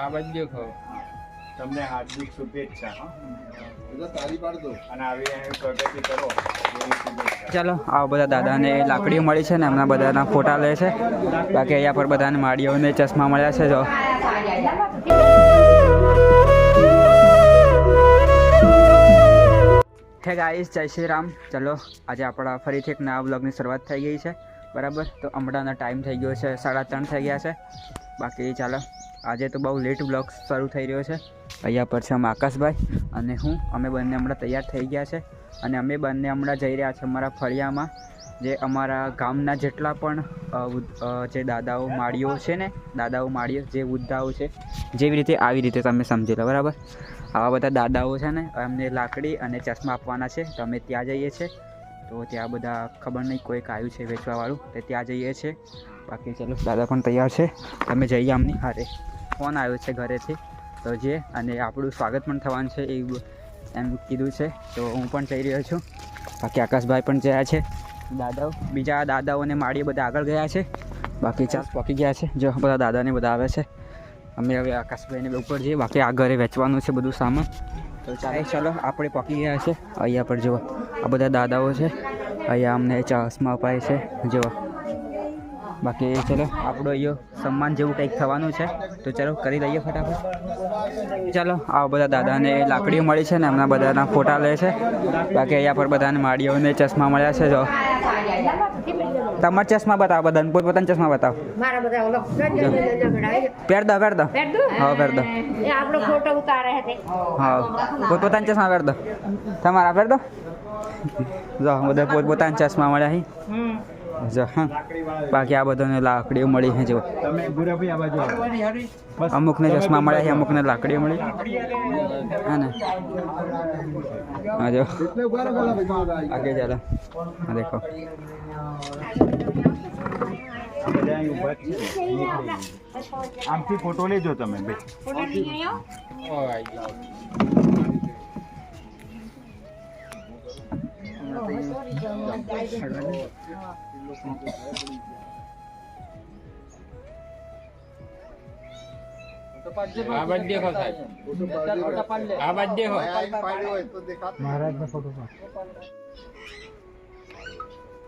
આ બાજુ દેખો. તમને હાર્દિક શુભેચ્છા તારી પાડ અને આવી પ્રગતિ કરો. ચાલો આ બધા દાદાને લાકડીઓ મળી છે ને એમના બધાના ફોટા લે છે. બાકી અહીંયા પર બધાને માળીઓને ચશ્મા મળ્યા છે જો. હે ગાઈસ જય શ્રી રામ. ચલો આજે આપણા ફરીથી એક નવા બ્લોગની શરૂઆત થઈ ગઈ છે. બરાબર? તો હમણાંનો ટાઈમ થઈ ગયો છે સાડા ત્રણ થઈ ગયા છે. બાકી ચાલો, આજે તો બહુ લેટ બ્લોગ શરૂ થઈ રહ્યો છે. અહીંયા પર છે આકાશભાઈ અને હું, અમે બંને હમણાં તૈયાર થઈ ગયા છે. અને અમે બંને હમણાં જઈ રહ્યા છે અમારા ફળિયામાં, જે અમારા ગામના જેટલા પણ જે દાદાઓ માળીઓ છે ને, દાદાઓ માળીઓ, જે વૃદ્ધાઓ છે, જેવી રીતે આવી રીતે તમે સમજી લો, બરાબર? આવા બધા દાદાઓ છે ને એમને લાકડી અને ચશ્મા આપવાના છે, તો અમે ત્યાં જઈએ છીએ. તો ત્યાં બધા ખબર નહીં કોઈક આવ્યું છે વેચવાવાળું, તો ત્યાં જઈએ છીએ. બાકી ચલો દાદા પણ તૈયાર છે. તમે જઈએ આમની હારે. ફોન આવ્યો છે ઘરેથી. તો જે અને આપણું સ્વાગત પણ થવાનું છે એ એમ કીધું છે. તો હું પણ જઈ રહ્યો છું. બાકી આકાશભાઈ પણ જયા છે. દાદાઓ બીજા દાદાઓને માળીએ બધા આગળ ગયા છે. બાકી ચાસ પકી ગયા છે. જો બધા દાદાને બધા આવે છે. અમે હવે આકાશભાઈને ઉપર જઈએ. બાકી આ ઘરે વેચવાનું છે બધું સામાન. તો ચાલે ચાલો આપણે પકી ગયા છે. અહીંયા પર જુઓ આ બધા દાદાઓ છે. અહીંયા અમને ચશ્મા અપાય છે. જુઓ. બાકી ચલો આપણો અહીંયા સન્માન જેવું કંઈક થવાનું છે. તો ચલો કરી લઈએ ફટાફટ. ચાલો આ બધા દાદાને લાકડીઓ મળી છે ને એમના બધાના ફોટા લે છે. બાકી અહીંયા પર બધાને માળીઓને ચશ્મા મળ્યા છે જો. તમારા ચશ્મા બતાવો બધાને પોતપોતાના ચશ્મા બતાવો. પહેર દો પહેર દો હા પહેર દો હા. પોતપોતાના ચશ્મા પહેર દો તમારા પહેર દો જો બધા પોતપોતાના ચશ્મા મળ્યા હા બાકી આ બધાને લાકડીઓ મળી છે જો. તમે ગુરાભાઈ આ બાજુ આવો. અમુકને ચશ્મા મળ્યા છે અમુકને લાકડીઓ મળી. હા ને. હા જો. આગે ચાલો. હા દેખો. આમથી ફોટો લેજો તમે ભાઈ. આ નો ફોટો સાહેબ આ બાજ દેખો પાડ્યો હોય તો દેખાત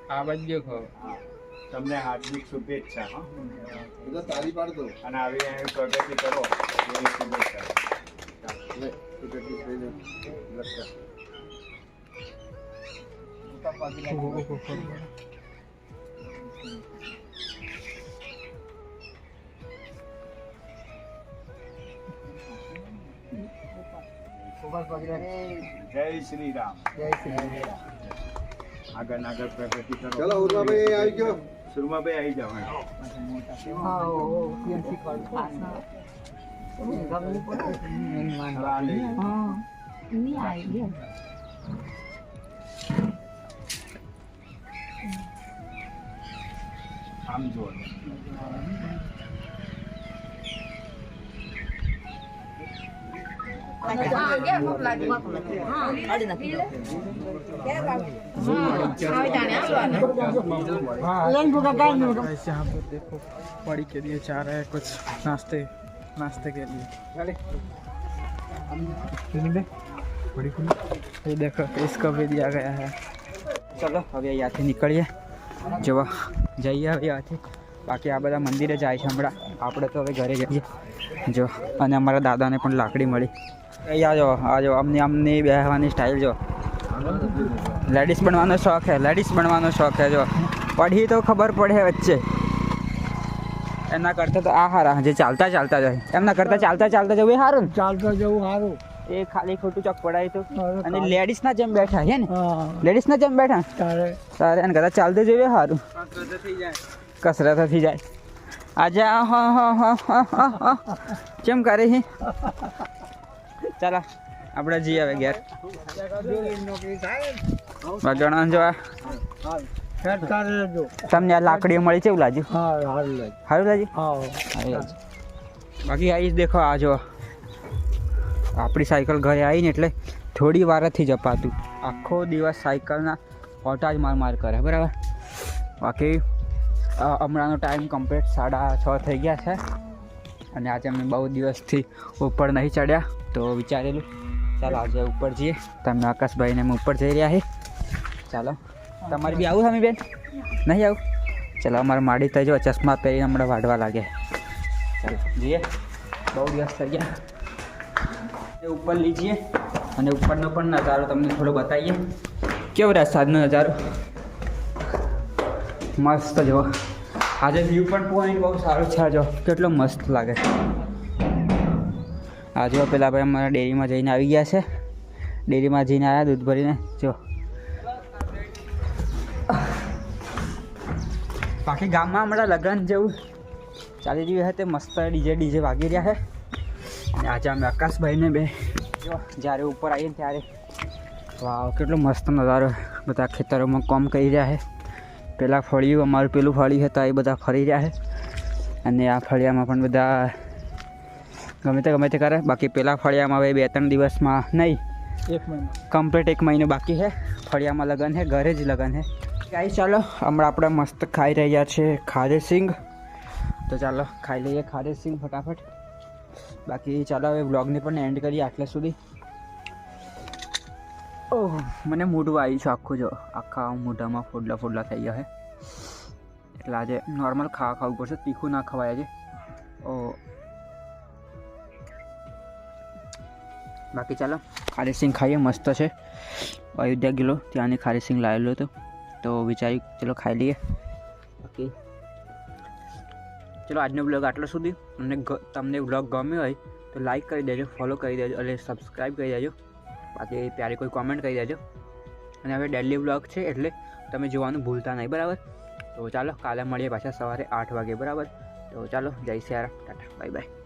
આ બાજુ દેખો તમને હાર્દિક શુભેચ્છા હા. તારી પાડ દો અને આવી એની પ્રગતિ કરો. એવી શુભેચ્છા. લે શ્રી રામ. જય શ્રી રામ. આગળ આગળ પ્રગતિ કરો. ચલો ઉર્માભાઈ આવી ગયો. સુરમાભાઈ આવી જાઓ અહીં. આ આમ જુઓ गाइस यहाँ पर देखो पड़ी के लिए जा रहा है कुछ नाश्ते नाश्ते के लिए ये देखो इसको भी दिया गया है ચલો હવે અહીંયાથી નીકળીએ જવા જઈએ હવે આથી બાકી આ બધા મંદિરે જાય છે હમણાં. આપણે તો હવે ઘરે જઈએ. જો, અને અમારા દાદાને પણ લાકડી મળી. અહીંયા જો, આ જો, અમને અમની બેહવાની સ્ટાઇલ જો. લેડીઝ બનવાનો શોખ હે લેડીઝ બનવાનો શોખ હે જો. પઢી તો ખબર પડે વચ્ચે. એના કરતાં તો આ હારા, જે ચાલતા ચાલતા જાય. એમના કરતાં ચાલતા ચાલતા જવું એ સારું ચાલતા જવું સારું એ ખાલી ખોટું ચોક પડાય તો. અને લેડીઝના જેમ બેઠા છે ને હા. લેડીઝના જેમ બેઠા. તારે. તારે એને કદાચ ચાલતું જોઈએ સારું કસરત થઈ જાય. આજે આ હા હા હા હા હા હા. કેમ કરે છે ચાલો આપણે જઈએ હવે ઘેર. જણા જો આ. તમને આ લાકડીઓ મળી છે એવું લાગ્યું? સારું લાગે સારું લાગ્યું? હા. સારું લાગ્યું. બાકી આવીશ દેખો આ જો. આપણી સાયકલ ઘરે આવીને એટલે થોડી વારથી જ જપાતું આખો દિવસ સાયકલના ઓટા જ માર માર કરે, બરાબર? બાકી હમણાંનો ટાઈમ કમ્પ્લીટ સાડા છ થઈ ગયા છે અને આજે અમે બહુ દિવસથી ઉપર નહીં ચડ્યા, તો વિચારેલું, ચાલો આજે ઉપર જઈએ. તમે આકાશભાઈને અમે ઉપર જઈ રહ્યા છે ચાલો, તમારે બી આવું હમી બેન નહીં આવું? ચાલો, અમારે માડી થઈ જો ચશ્મા પહેરીને હમણાં વાઢવા લાગે ચાલો, જઈએ. બહુ દિવસ થઈ ગયા. ઉપર લીજીએ અને ઉપરનો પણ નજારો તમને થોડો બતાવીએ. કેવો સાંજનો નજારો? મસ્ત જો આજે વ્યૂ પણ પોઈન્ટ બહુ સારો છે. જો કેટલો મસ્ત લાગે આજે પેલા ભાઈ અમારા ડેરીમાં જઈને આવી ગયા છે. ડેરીમાં જઈને આવ્યા દૂધ ભરીને. જો બાકી ગામમાં હમણાં લગ્ન જેવું ચાલી રહ્યું છે. તે મસ્ત ડીજે ડીજે વાગી રહ્યા છે. આજે અમે આકાશભાઈને બે. જો જ્યારે ઉપર આવીએ ને ત્યારે વાવ કેટલો મસ્ત નજારો. બધા ખેતરોમાં કામ કરી રહ્યા છે. પહેલાં ફળિયું અમારું પેલું ફળિયું હતા એ બધા ફરી રહ્યા છે. અને આ ફળિયામાં પણ બધા ગમે તે ગમે તે કરે. બાકી પહેલાં ફળિયામાં હવે બે ત્રણ દિવસમાં નહીં એક મહિનો. કમ્પ્લીટ એક મહિનો બાકી છે. ફળિયામાં લગન છે ઘરે જ લગન છે. ગાઈ ચાલો હમણાં આપણે મસ્ત ખાઈ રહ્યા છે ખારે સિંગ તો ચાલો ખાઈ લઈએ ખારે સિંગ ફટાફટ. બાકી ચાલો હવે બ્લોગને પણ એન્ડ કરીએ આટલા સુધી. ઓહ, મને મોઢું આવી છે આખું જો. આખા મોઢામાં ફોડલા ફોડલા થઈ ગયા છે. એટલે આજે નોર્મલ ખાવા ખાવું પડશે, તીખું ના ખવાય આજે. ઓ બાકી ચાલો, ખારી સિંગ ખાઈએ, મસ્ત છે. અયોધ્યા ગયેલો, ત્યાંની ખારી સિંગ લાવેલો હતો. તો વિચાર્યું, ચલો ખાઈ લઈએ. ચલો આજનો બ્લોગ આટલો સુધી. અને તમને બ્લોગ ગમ્યો હોય તો લાઈક કરી દેજો ફોલો કરી દેજો એટલે સબસ્ક્રાઈબ કરી દેજો. બાકી ત્યારે કોઈ કોમેન્ટ કરી દેજો. અને હવે ડેલી બ્લોગ છે એટલે તમે જોવાનું ભૂલતા નહીં, બરાબર? તો ચાલો, કાલે મળીએ પાછા સવારે આઠ વાગે, બરાબર? તો ચાલો, જય સિયારા ટાટા બાય બાય